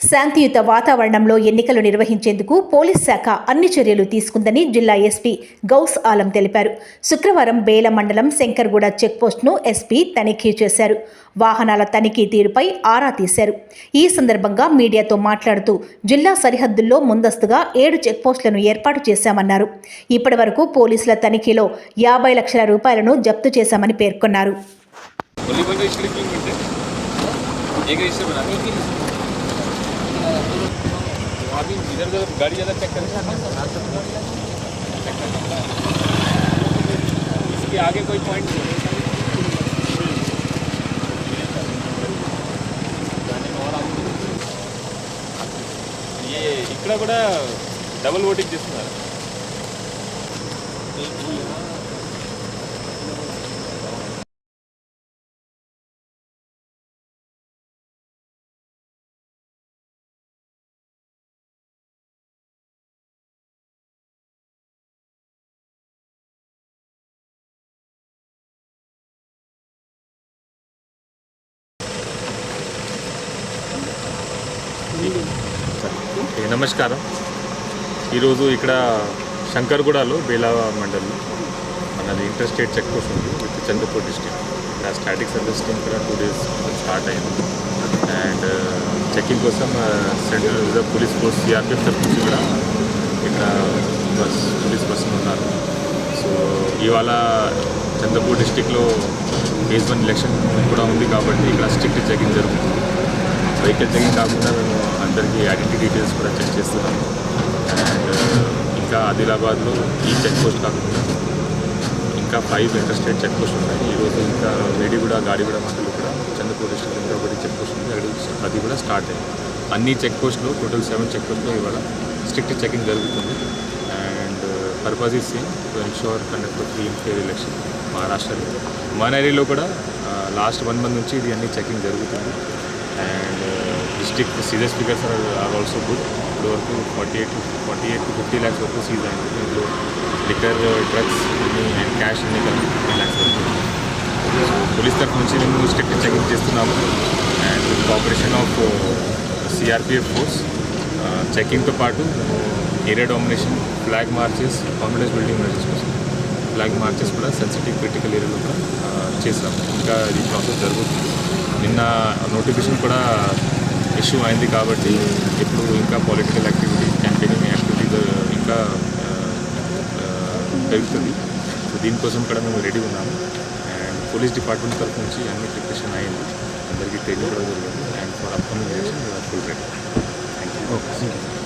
శాంతియుత వాతావరణంలో ఎన్నికలు నిర్వహించేందుకు పోలీస్ శాఖ అన్ని చర్యలు తీసుకుందని జిల్లా ఎస్పీ గౌస్ ఆలం తెలిపారు. శుక్రవారం బేల మండలం శంకర్గూడ చెక్పోస్ట్ను ఎస్పీ తనిఖీ చేశారు. వాహనాల తనిఖీ తీరుపై ఆరా తీశారు. ఈ సందర్భంగా మీడియాతో మాట్లాడుతూ జిల్లా సరిహద్దుల్లో ముందస్తుగా ఏడు చెక్పోస్టులను ఏర్పాటు చేశామన్నారు. ఇప్పటివరకు పోలీసుల తనిఖీలో యాభై లక్షల రూపాయలను జప్తు చేశామని పేర్కొన్నారు. एक बना एक ही अभी इधर उधर गाड़ी ज़्यादा चेक करें इसके आगे कोई पॉइंट नहीं ये इकड़ डबल ओटिंग నమస్కారం. ఈరోజు ఇక్కడ శంకర్గూడలో బేలావా మండలం మనది ఇంటర్ స్టేట్ చెక్ పోస్ట్ ఉంది విత్ చంద్రపూర్ డిస్ట్రిక్ట్. ఇక్కడ స్టాటిక్ సర్వీస్ టీమ్ కూడా టూ డేస్ స్టార్ట్ అయింది. అండ్ చెకింగ్ కోసం central reserve police force CRPF తరఫు కూడా ఇక్కడ బస్ పోలీస్ పర్సన్ ఉన్నారు. సో ఇవాళ చంద్రపూర్ డిస్టిక్లో ఫేజ్ వన్ ఎలక్షన్ కూడా ఉంది కాబట్టి ఇక్కడ స్ట్రిక్ట్ చెకింగ్ జరుగుతుంది. వెహికల్ చెకింగ్ కాకుండా మేము అందరికీ ఐడెంటిటీ డీటెయిల్స్ కూడా చెక్ చేస్తున్నాం. అండ్ uh, ఇంకా ఆదిలాబాద్లో ఈ చెక్ పోస్ట్ కాకుండా ఇంకా ఫైవ్ ఇంటర్స్టేట్ చెక్ పోస్ట్ ఉన్నాయి ఈరోజు ఇంకా వేడిగూడ గాడిగూడ మండలి కూడా చంద్రపూర్ డిస్ట్రిక్ట్ ఇంకా ఒకటి చెక్ పోస్ట్ ఉంది అది అది కూడా స్టార్ట్ అయింది అన్ని చెక్ పోస్టులు టోటల్ సెవెన్ చెక్ పోస్టులు ఇవాళ స్ట్రిక్ట్ చెకింగ్ జరుగుతుంది. And uh, purpose is same to ensure conduct free fair election మహారాష్ట్రలో మన ఏరియాలో కూడా లాస్ట్ వన్ మంత్ నుంచి ఇది అన్ని చెకింగ్ జరుగుతుంది. And district serious figures are are also good ఇప్పుడు వరకు forty eight forty eight to fifty lakhs వరకు సీజ్ అయింది దీంట్లో లిక్కర్ డ్రగ్స్ అండ్ క్యాష్ అన్ని కలిపి ఫిఫ్టీ ల్యాక్స్ వరకు సో పోలీస్ తరఫు నుంచి మేము స్ట్రిక్ట్ చెకింగ్ చేస్తున్నాము. And with cooperation of CRPF force చెకింగ్తో పాటు area domination flag marches confidence building measures కోసం. ఫ్లాగ్ మార్చెస్ కూడా సెన్సిటివ్ క్రిటికల్ ఏరియాలో కూడా ఆ, ఇంకా ఈ ప్రాసెస్ జరుగుతుంది. నిన్న నోటిఫికేషన్ కూడా ఇష్యూ అయింది కాబట్టి ఇప్పుడు ఇంకా పొలిటికల్ యాక్టివిటీ క్యాంపెయినింగ్ యాక్టివిటీ ఇంకా uh, uh, పెరుగుతుంది. సో దీనికోసం కూడా మేము రెడీ ఉన్నాము. అండ్ పోలీస్ డిపార్ట్మెంట్ తరఫు నుంచి అన్ని ప్రిపరేషన్ అయింది. అందరికీ తెలియడం జరిగింది. And for upcoming election full ready thank you